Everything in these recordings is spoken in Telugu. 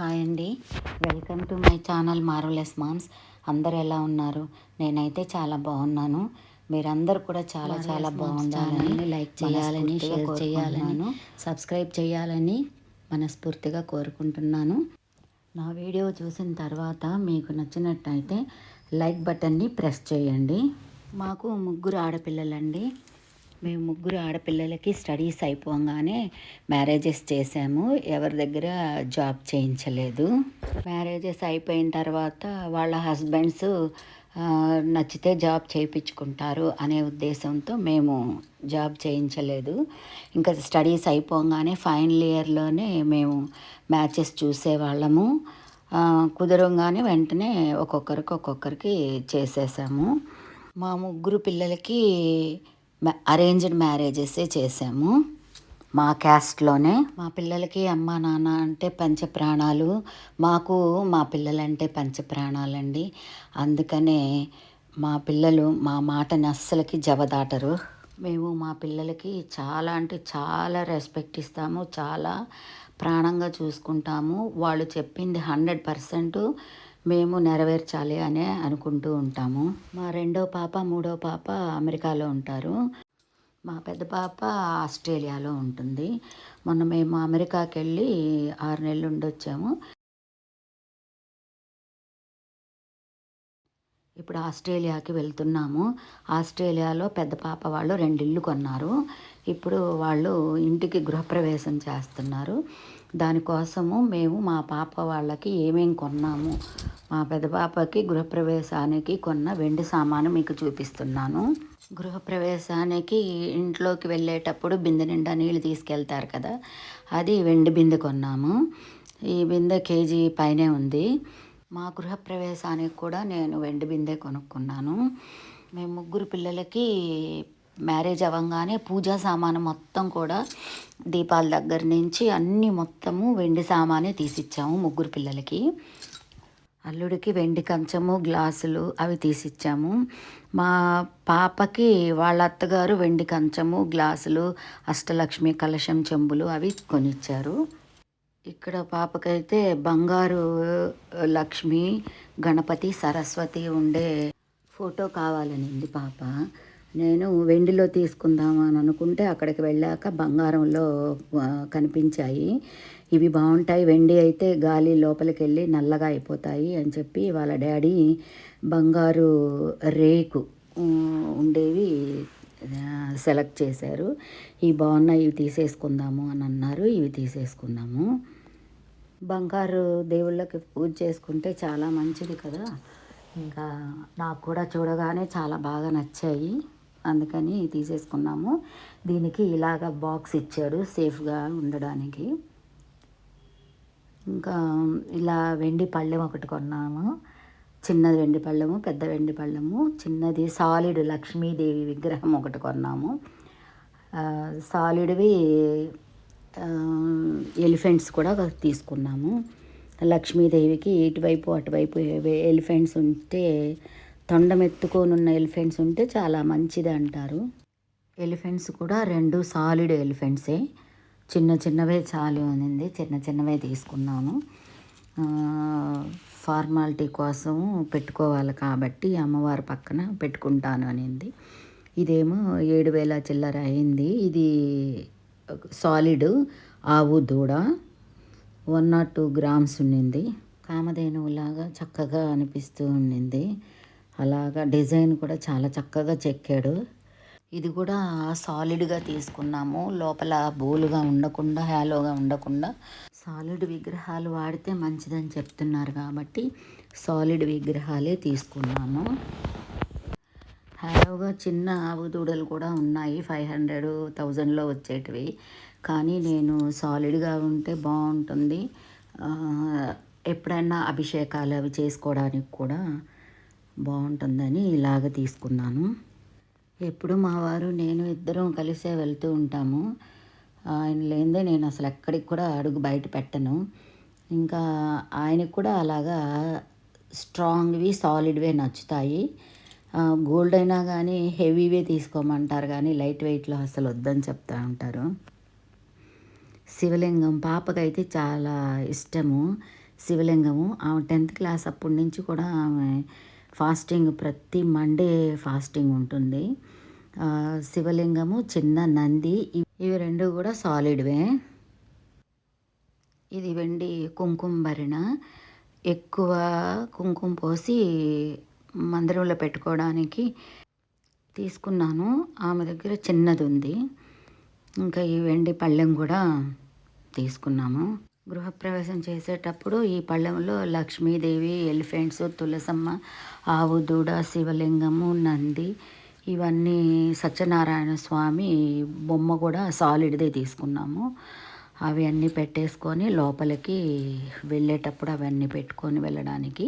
హాయ్ అండి. Welcome to my channel marvellous moms. అందరు ఎలా ఉన్నారు? నేనైతే చాలా బాగున్నాను. మీరందరూ కూడా చాలా చాలా బాగుండాలని లైక్ చేయాలని షేర్ చేయాలని సబ్స్క్రైబ్ చేయాలని మనస్ఫూర్తిగా కోరుకుంటున్నాను. నా వీడియో చూసిన తర్వాత మీకు నచ్చినట్టయితే లైక్ బటన్ని ప్రెస్ చేయండి. మాకు ముగ్గురు ఆడపిల్లలండి. మేము ముగ్గురు ఆడపిల్లలకి స్టడీస్ అయిపోగానే మ్యారేజెస్ చేసాము ఎవరి దగ్గర జాబ్ చేయించలేదు. మ్యారేజెస్ అయిపోయిన తర్వాత వాళ్ళ హస్బెండ్స్ నచ్చితే జాబ్ చేయించుకుంటారు అనే ఉద్దేశంతో మేము జాబ్ చేయించలేదు. ఇంకా స్టడీస్ అయిపోగానే ఫైనల్ ఇయర్లోనే మేము మ్యాచెస్ చూసేవాళ్ళము. కుదరంగానే వెంటనే ఒక్కొక్కరికి ఒక్కొక్కరికి చేసేసాము. మా ముగ్గురు పిల్లలకి అరేంజ్డ్ మ్యారేజెసే చేసాము. మా క్యాస్ట్లోనే మా పిల్లలకి అమ్మ నాన్న అంటే పంచ ప్రాణాలు. మాకు మా పిల్లలంటే పంచ ప్రాణాలండి. అందుకనే మా పిల్లలు మా మాటని అస్సలకి జవదాటరు. మేము మా పిల్లలకి చాలా అంటే చాలా రెస్పెక్ట్ ఇస్తాము. చాలా ప్రాణంగా చూసుకుంటాము. వాళ్ళు చెప్పింది హండ్రెడ్ పర్సెంట్ మేము నెరవేర్చాలి అనే అనుకుంటూ ఉంటాము. మా రెండో పాప మూడో పాప అమెరికాలో ఉంటారు. మా పెద్ద పాప ఆస్ట్రేలియాలో ఉంటుంది. మొన్న మేము అమెరికాకి వెళ్ళి ఆరు నెలలు ఉండొచ్చాము. ఇప్పుడు ఆస్ట్రేలియాకి వెళ్తున్నాము. ఆస్ట్రేలియాలో పెద్ద పాప వాళ్ళు రెండు ఇల్లు కొన్నారు. ఇప్పుడు వాళ్ళు ఇంటికి గృహప్రవేశం చేస్తున్నారు. దానికోసము మేము మా పాప వాళ్ళకి ఏమేం కొన్నాము. మా పెద్ద పాపకి గృహప్రవేశానికి కొన్న వెండి సామాను మీకు చూపిస్తున్నాను. గృహప్రవేశానికి ఇంట్లోకి వెళ్ళేటప్పుడు బిందె నిండా నీళ్ళు తీసుకెళ్తారు కదా అది వెండి బిందె కొన్నాము. ఈ బిందె కేజీ పైనే ఉంది. మా గృహప్రవేశానికి కూడా నేను వెండి బిందె కొనుక్కున్నాను. మేము ముగ్గురు పిల్లలకి మ్యారేజ్ అవ్వగానే పూజా సామాను మొత్తం కూడా దీపాల దగ్గర నుంచి అన్నీ మొత్తము వెండి సామానే తీసిచ్చాము ముగ్గురు పిల్లలకి. అల్లుడికి వెండి కంచము గ్లాసులు అవి తీసిచ్చాము. మా పాపకి వాళ్ళ అత్తగారు వెండి కంచము గ్లాసులు అష్టలక్ష్మి కలశం చెంబులు అవి కొనిచ్చారు. ఇక్కడ పాపకైతే బంగారు లక్ష్మి గణపతి సరస్వతి ఉండే ఫోటో కావాలనింది పాప. నేను వెండిలో తీసుకుందామని అనుకుంటే అక్కడికి వెళ్ళాక బంగారంలో కనిపించాయి. ఇవి బాగుంటాయి. వెండి అయితే గాలి లోపలికి వెళ్ళి నల్లగా అయిపోతాయి అని చెప్పి వాళ్ళ డాడీ బంగారు రేకు ఉండేవి సెలెక్ట్ చేశారు. ఇవి బాగున్నాయి ఇవి తీసేసుకుందాము అని అన్నారు. ఇవి తీసేసుకున్నాము బంగారు దేవుళ్ళకి పూజ చేసుకుంటే చాలా మంచిది కదా. ఇంకా నాకు కూడా చూడగానే చాలా బాగా నచ్చాయి. అందుకని తీసేసుకున్నాము. దీనికి ఇలాగ బాక్స్ ఇచ్చాడు సేఫ్గా ఉండడానికి. ఇంకా ఇలా వెండి పళ్ళెం ఒకటి కొన్నాము. చిన్నది వెండి పళ్ళము పెద్ద వెండి పళ్ళము చిన్నది సాలిడ్ లక్ష్మీదేవి విగ్రహం ఒకటి కొన్నాము. సాలిడ్వి ఎలిఫెంట్స్ కూడా తీసుకున్నాము. లక్ష్మీదేవికి ఇటువైపు అటువైపు ఎలిఫెంట్స్ ఉంటే తొండం ఉన్న ఎలిఫెంట్స్ ఉంటే చాలా మంచిది అంటారు ఎలిఫెంట్స్ కూడా రెండు సాలిడ్ ఎలిఫెంట్సే. చిన్న చిన్నవే చాలు అనింది. చిన్న చిన్నవే తీసుకున్నాను. ఫార్మాలిటీ కోసం పెట్టుకోవాలి కాబట్టి అమ్మవారి పక్కన పెట్టుకుంటాను అనింది. ఇదేమో ఏడు వేల చిల్లర అయింది. ఇది సాలిడ్ ఆవు దూడ. వన్ నాట్ టూ గ్రామ్స్ ఉండింది కామధేనువులాగా చక్కగా అనిపిస్తూ ఉండింది అలాగా డిజైన్ కూడా చాలా చక్కగా చెక్కాడు. ఇది కూడా సాలిడ్గా తీసుకున్నాము. లోపల బోలుగా ఉండకుండా హ్యాలోగా ఉండకుండా. సాలిడ్ విగ్రహాలు వాడితే మంచిదని చెప్తున్నారు కాబట్టి సాలిడ్ విగ్రహాలే తీసుకున్నాను హ్యాలోగా చిన్న ఆవు దూడలు కూడా ఉన్నాయి. ఫైవ్ హండ్రెడ్ థౌజండ్లో వచ్చేటివి. కానీ నేను సాలిడ్గా ఉంటే బాగుంటుంది. ఎప్పుడైనా అభిషేకాలు అవి చేసుకోవడానికి కూడా బాగుంటుందని ఇలాగ తీసుకున్నాను. ఎప్పుడు మా వారు నేను ఇద్దరం కలిసే వెళ్తూ ఉంటాము. ఆయన లేనిదే నేను అసలు ఎక్కడికి కూడా అడుగు బయట పెట్టను. ఇంకా ఆయనకు కూడా అలాగా స్ట్రాంగ్వి సాలిడ్వే నచ్చుతాయి. గోల్డ్ అయినా కానీ హెవీవే తీసుకోమంటారు కానీ లైట్ వెయిట్లో అసలు వద్దని చెప్తా ఉంటారు. శివలింగం పాపకైతే చాలా ఇష్టము. శివలింగము ఆమె టెన్త్ క్లాస్ అప్పటి నుంచి కూడా ఆమె ఫాస్టింగ్ ప్రతి మండే ఫాస్టింగ్ ఉంటుంది. శివలింగము చిన్న నంది ఇవి ఇవి రెండు కూడా సాలిడ్వే. ఇది వెండి కుంకుమ భరిణ. ఎక్కువ కుంకుమ పోసి మందిరంలో పెట్టుకోవడానికి తీసుకున్నాను. ఆమె దగ్గర చిన్నది ఉంది ఇంకా ఈ వెండి పళ్ళెం కూడా తీసుకున్నాము. గృహప్రవేశం చేసేటప్పుడు ఈ పళ్ళెంలో లక్ష్మీదేవి ఎలిఫెంట్స్ తులసమ్మ ఆవు దూడ శివలింగము నంది ఇవన్నీ సత్యనారాయణ స్వామి బొమ్మ కూడా సాలిడ్దే తీసుకున్నాము. అవి అన్నీ పెట్టేసుకొని లోపలికి వెళ్ళేటప్పుడు అవన్నీ పెట్టుకొని వెళ్ళడానికి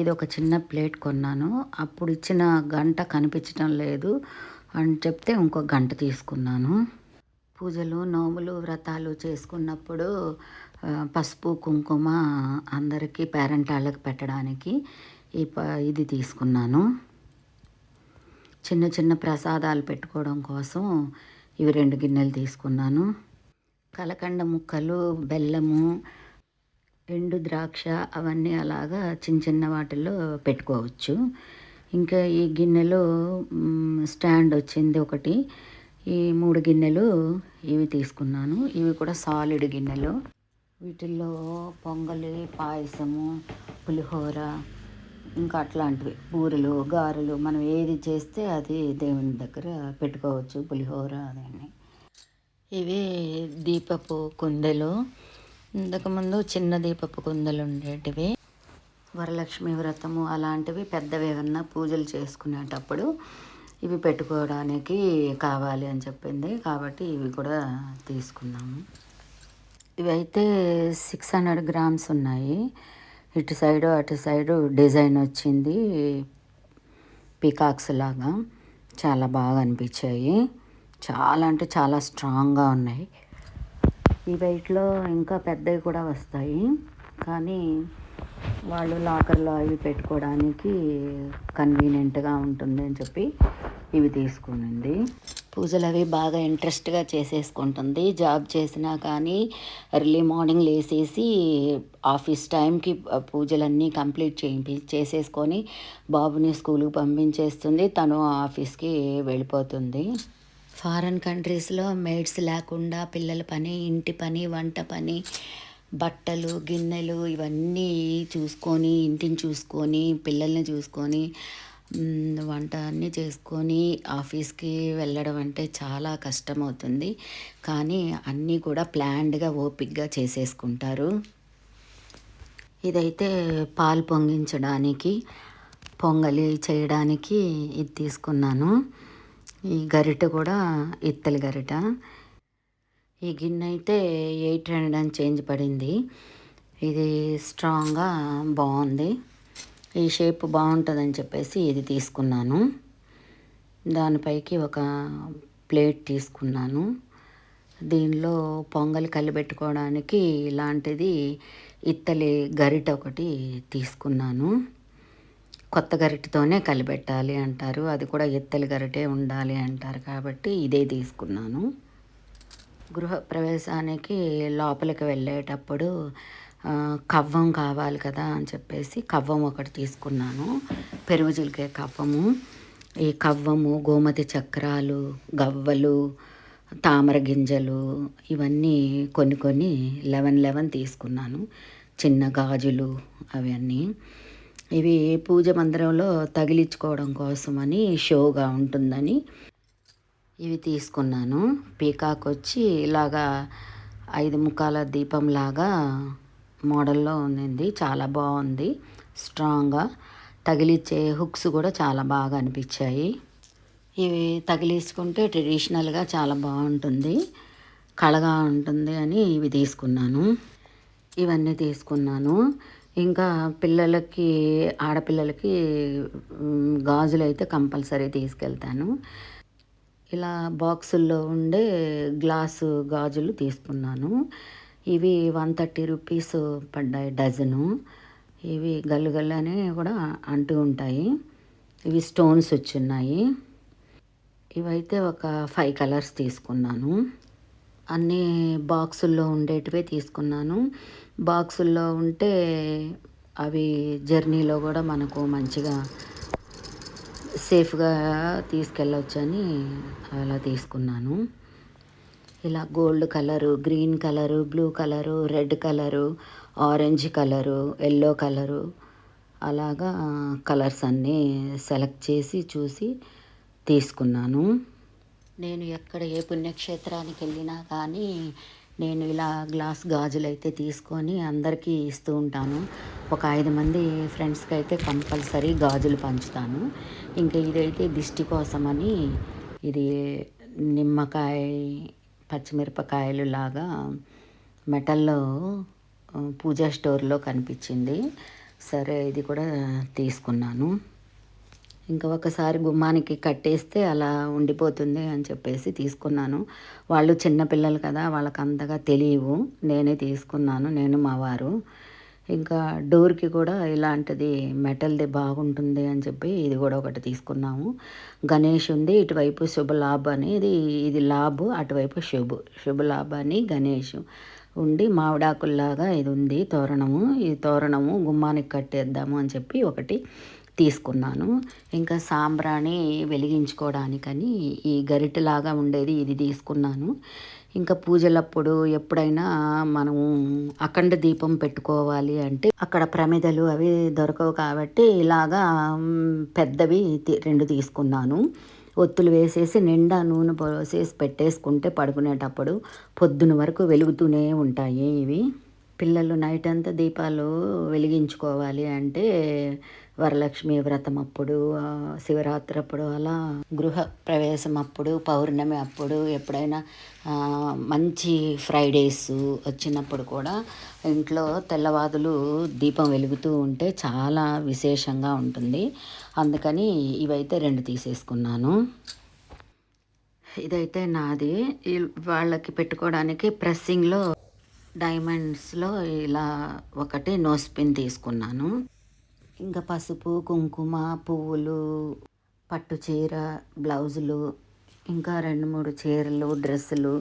ఇది ఒక చిన్న ప్లేట్ కొన్నాను. అప్పుడు ఇచ్చిన గంట కనిపించడం లేదు అని చెప్తే ఇంకో గంట తీసుకున్నాను. పూజలు నోములు వ్రతాలు చేసుకున్నప్పుడు పసుపు కుంకుమ అందరికీ పేరెంటాళ్ళకి పెట్టడానికి ఈ ప ఇది తీసుకున్నాను. చిన్న చిన్న ప్రసాదాలు పెట్టుకోవడం కోసం ఇవి రెండు గిన్నెలు తీసుకున్నాను. కలకండ ముక్కలు బెల్లము ఎండు ద్రాక్ష అవన్నీ అలాగా చిన్న చిన్న వాటిల్లో పెట్టుకోవచ్చు. ఇంకా ఈ గిన్నెలో స్టాండ్ వచ్చింది ఒకటి. ఈ మూడు గిన్నెలు ఇవి తీసుకున్నాను. ఇవి కూడా సాలిడ్ గిన్నెలు. వీటిల్లో పొంగలి పాయసము పులిహోర ఇంకా అట్లాంటివి. బూరెలు గారెలు మనం ఏది చేస్తే అది దేవుని దగ్గర పెట్టుకోవచ్చు పులిహోర అదన్నీ. ఇవి దీపపు కుందెలు. ఇంతకుముందు చిన్న దీపపు కుందెలు ఉండేటివి. వరలక్ష్మి వ్రతము అలాంటివి పెద్దవి ఏమన్నా పూజలు చేసుకునేటప్పుడు ఇవి పెట్టుకోవడానికి కావాలి అని చెప్పింది. కాబట్టి ఇవి కూడా తీసుకున్నాము. ఇవైతే సిక్స్ హండ్రెడ్ గ్రామ్స్ ఉన్నాయి. ఇటు సైడు అటు సైడు డిజైన్ వచ్చింది. పీకాక్స్ లాగా. చాలా బాగా అనిపించాయి. చాలా అంటే చాలా స్ట్రాంగ్గా ఉన్నాయి. ఈ వెయిట్లో ఇంకా పెద్దవి కూడా వస్తాయి. కానీ వాళ్ళు లాకర్లో అవి పెట్టుకోవడానికి కన్వీనియంట్గా ఉంటుంది అని చెప్పి ఇవి తీసుకునింది. పూజలు అవి బాగా ఇంట్రెస్ట్గా చేసేసుకుంటుంది. జాబ్ చేసినా కానీ ఎర్లీ మార్నింగ్ లేసేసి ఆఫీస్ టైంకి పూజలన్నీ కంప్లీట్ చేయించి చేసేసుకొని బాబుని స్కూల్కి పంపించేస్తుంది. తను ఆఫీస్కి వెళ్ళిపోతుంది. ఫారెన్ కంట్రీస్లో మెయిడ్స్ లేకుండా పిల్లల పని ఇంటి పని వంట పని బట్టలు గిన్నెలు ఇవన్నీ చూసుకొని ఇంటిని చూసుకొని పిల్లల్ని చూసుకొని వంట అన్నీ చేసుకొని ఆఫీస్కి వెళ్ళడం అంటే చాలా కష్టం అవుతుంది కానీ అన్నీ కూడా ప్లాన్డ్గా ఓపిక్గా చేసేసుకుంటారు. ఇదైతే పాలు పొంగించడానికి పొంగలి చేయడానికి ఇది తీసుకున్నాను. ఈ గరిటె కూడా ఇత్తలి గరిట. ఈ గిన్నె అయితే ఎయిట్ హండ్రెడ్ అని చేంజ్ పడింది. ఇది స్ట్రాంగ్గా బాగుంది. ఈ షేప్ బాగుంటుందని చెప్పేసి ఇది తీసుకున్నాను. దానిపైకి ఒక ప్లేట్ తీసుకున్నాను. దీనిలో పొంగల్ కలిపెట్టుకోవడానికి ఇలాంటిది ఇత్తలి గరిట ఒకటి తీసుకున్నాను. కొత్త గరిటతోనే కలిపెట్టాలి అంటారు. అది కూడా ఇత్తలి గరిటే ఉండాలి అంటారు కాబట్టి ఇదే తీసుకున్నాను. గృహ ప్రవేశానికి లోపలికి వెళ్ళేటప్పుడు కవ్వం కావాలి కదా అని చెప్పేసి కవ్వం ఒకటి తీసుకున్నాను. పెరుగు చిలికే కవ్వము ఈ కవ్వము గోమతి చక్రాలు గవ్వలు తామర గింజలు ఇవన్నీ కొన్ని కొన్ని లెవెన్ లెవెన్ తీసుకున్నాను. చిన్న గాజులు అవన్నీ. ఇవి పూజ మందిరంలో తగిలించుకోవడం కోసమని షోగా ఉంటుందని ఇవి తీసుకున్నాను. పీకాక్ వచ్చి ఇలాగా ఐదు ముఖాల దీపంలాగా మోడల్లో ఉంది చాలా బాగుంది. స్ట్రాంగ్గా తగిలిచ్చే హుక్స్ కూడా చాలా బాగా అనిపించాయి. ఇవి తగిలించుకుంటే ట్రెడిషనల్గా చాలా బాగుంటుంది. కళగా ఉంటుంది అని ఇవి తీసుకున్నాను. ఇవన్నీ తీసుకున్నాను. ఇంకా పిల్లలకి ఆడపిల్లలకి గాజులు అయితే కంపల్సరీ తీసుకెళ్తాను. ఇలా బాక్సుల్లో ఉండే గ్లాసు గాజులు తీసుకున్నాను. ఇవి వన్ థర్టీ రూపీస్ పడ్డాయి డజను. ఇవి గల్లు గల్లు అని కూడా అంటూ ఉంటాయి. ఇవి స్టోన్స్ వచ్చున్నాయి. ఇవైతే ఒక ఫైవ్ కలర్స్ తీసుకున్నాను. అన్ని బాక్సుల్లో ఉండేటివే తీసుకున్నాను. బాక్సుల్లో ఉంటే అవి జర్నీలో కూడా మనకు మంచిగా సేఫ్గా తీసుకెళ్ళొచ్చని అలా తీసుకున్నాను. ఇలా gold colour green colour blue colour red colour orange colour yellow colour అలాగా కలర్స్ అన్నీ సెలెక్ట్ చేసి చూసి తీసుకున్నాను. నేను ఎక్కడ ఏ పుణ్యక్షేత్రానికి వెళ్ళినా కానీ నేను ఇలా గ్లాస్ గాజులు అయితే తీసుకొని అందరికీ ఇస్తూ ఉంటాను. ఒక ఐదు మంది ఫ్రెండ్స్కి అయితే కంపల్సరీ గాజులు పంచుతాను. ఇంకా ఇదైతే దిష్టి కోసమని ఇది నిమ్మకాయ పచ్చిమిరపకాయలు లాగా మెటల్లో పూజా స్టోర్లో కనిపించింది. సరే ఇది కూడా తీసుకున్నాను. ఇంకా ఒకసారి గుమ్మానికి కట్టేస్తే అలా ఉండిపోతుంది అని చెప్పేసి తీసుకున్నాను. వాళ్ళు చిన్నపిల్లలు కదా వాళ్ళకి అంతగా తెలియవు. నేనే తీసుకున్నాను. నేను మా వారు. ఇంకా డోర్కి కూడా ఇలాంటిది మెటల్ది బాగుంటుంది అని చెప్పి ఇది కూడా ఒకటి తీసుకున్నాము. గణేష్ ఉంది ఇటువైపు శుభ లాభ్ అనేది ఇది లాభ్ అటువైపు శుభ్. శుభ లాభ్ అని గణేష్ ఉండి మామిడాకుల్లాగా ఇది ఉంది తోరణము. ఈ తోరణము గుమ్మానికి కట్టేద్దాము అని చెప్పి ఒకటి తీసుకున్నాను. ఇంకా సాంబ్రాణి వెలిగించుకోవడానికని ఈ గరిటెలాగా ఉండేది ఇది తీసుకున్నాను. ఇంకా పూజలప్పుడు ఎప్పుడైనా మనము అఖండ దీపం పెట్టుకోవాలి అంటే అక్కడ ప్రమిదలు అవి దొరకవు కాబట్టి ఇలాగా పెద్దవి రెండు తీసుకున్నాను. ఒత్తులు వేసేసి నిండా నూనె పోసేసి పెట్టేసుకుంటే పడుకునేటప్పుడు పొద్దున వరకు వెలుగుతూనే ఉంటాయి ఇవి. పిల్లలు నైట్ అంతా దీపాలు వెలిగించుకోవాలి అంటే వరలక్ష్మి వ్రతం అప్పుడు శివరాత్రి అప్పుడు అలా గృహ ప్రవేశం అప్పుడు పౌర్ణమి అప్పుడు ఎప్పుడైనా మంచి ఫ్రైడేస్ వచ్చినప్పుడు కూడా ఇంట్లో తెల్లవాదులు దీపం వెలుగుతూ ఉంటే చాలా విశేషంగా ఉంటుంది. అందుకని ఇవైతే రెండు తీసేసుకున్నాను. ఇదైతే నాది. వాళ్ళకి పెట్టుకోవడానికి ప్రెస్సింగ్లో డైమండ్స్లో ఇలా ఒకటి నోస్ పిన్ తీసుకున్నాను. ఇంకా పసుపు కుంకుమ పువ్వులు పట్టు చీర బ్లౌజులు ఇంకా రెండు మూడు చీరలు డ్రెస్సులు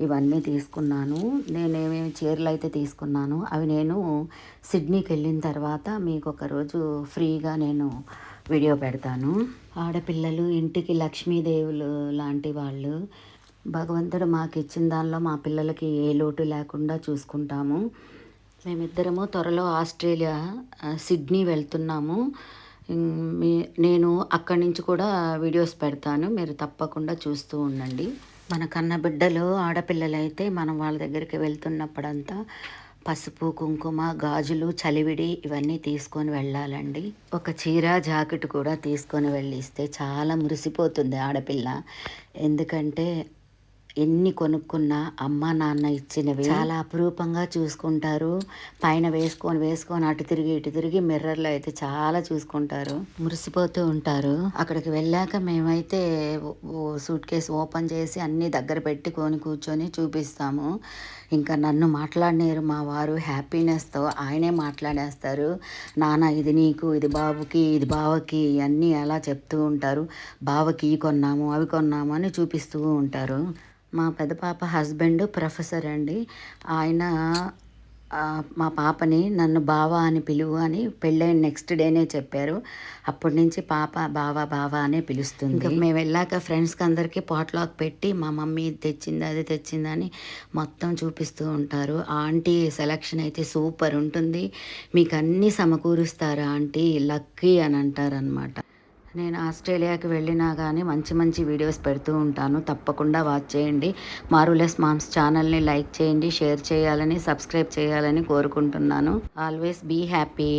ఇవన్నీ తీసుకున్నాను. నేను ఏమేమి చీరలు అయితే తీసుకున్నాను అవి నేను సిడ్నీకి వెళ్ళిన తర్వాత మీకు ఒకరోజు ఫ్రీగా నేను వీడియో పెడతాను. ఆడపిల్లలు ఇంటికి లక్ష్మీదేవులు లాంటి వాళ్ళు భగవంతుడు మాకు ఇచ్చిన దానిలో మా పిల్లలకి ఏ లోటు లేకుండా చూసుకుంటాము. మేమిద్దరము త్వరలో ఆస్ట్రేలియా సిడ్నీ వెళ్తున్నాము. నేను అక్కడి నుంచి కూడా వీడియోస్ పెడతాను. మీరు తప్పకుండా చూస్తూ ఉండండి. మన కన్న బిడ్డలు ఆడపిల్లలైతే మనం వాళ్ళ దగ్గరికి వెళ్తున్నప్పుడంతా పసుపు కుంకుమ గాజులు చలివిడి ఇవన్నీ తీసుకొని వెళ్ళాలండి. ఒక చీర జాకెట్ కూడా తీసుకొని వెళ్ళిస్తే చాలా మురిసిపోతుంది ఆడపిల్ల. ఎందుకంటే ఎన్ని కొనుక్కున్నా అమ్మ నాన్న ఇచ్చినవి. చాలా అపురూపంగా చూసుకుంటారు. పైన వేసుకొని వేసుకొని అటు తిరిగి ఇటు తిరిగి మిర్రర్లో అయితే చాలా చూసుకుంటారు. మురిసిపోతూ ఉంటారు. అక్కడికి వెళ్ళాక మేమైతే సూట్ కేసు ఓపెన్ చేసి అన్ని దగ్గర పెట్టుకొని కూర్చొని చూపిస్తాము. ఇంకా నన్ను మాట్లాడినారు మా వారు హ్యాపీనెస్తో. ఆయనే మాట్లాడేస్తారు. నాన్న ఇది నీకు ఇది బాబుకి ఇది బావకి అన్నీ అలా చెప్తూ ఉంటారు. బావకి కొన్నాము అవి కొన్నాము అని చూపిస్తూ ఉంటారు. మా పెద్ద పాప హస్బెండ్ ప్రొఫెసర్ అండి. ఆయన మా పాపని నన్ను బావా అని పిలువు అని పెళ్ళైన నెక్స్ట్ డేనే చెప్పారు. అప్పటి నుంచి పాప బావా బావా అనే పిలుస్తుంది. ఇంకా మేము వెళ్ళాక ఫ్రెండ్స్కి అందరికీ పాట్లాక్ పెట్టి మా మమ్మీ తెచ్చింది అది తెచ్చిందని మొత్తం చూపిస్తూ ఉంటారు. ఆంటీ సెలక్షన్ అయితే సూపర్ ఉంటుంది. మీకు అన్నీ సమకూరుస్తారు ఆంటీ? లక్కీ అని అంటారనమాట నేను ఆస్ట్రేలియాకి వెళ్ళినా కానీ మంచి మంచి వీడియోస్ పెడుతూ ఉంటాను. తప్పకుండా వాచ్ చేయండి. మారులెస్ మామ్స్ ఛానల్ని లైక్ చేయండి షేర్ చేయాలని సబ్స్క్రైబ్ చేయాలని కోరుకుంటున్నాను. Always be happy.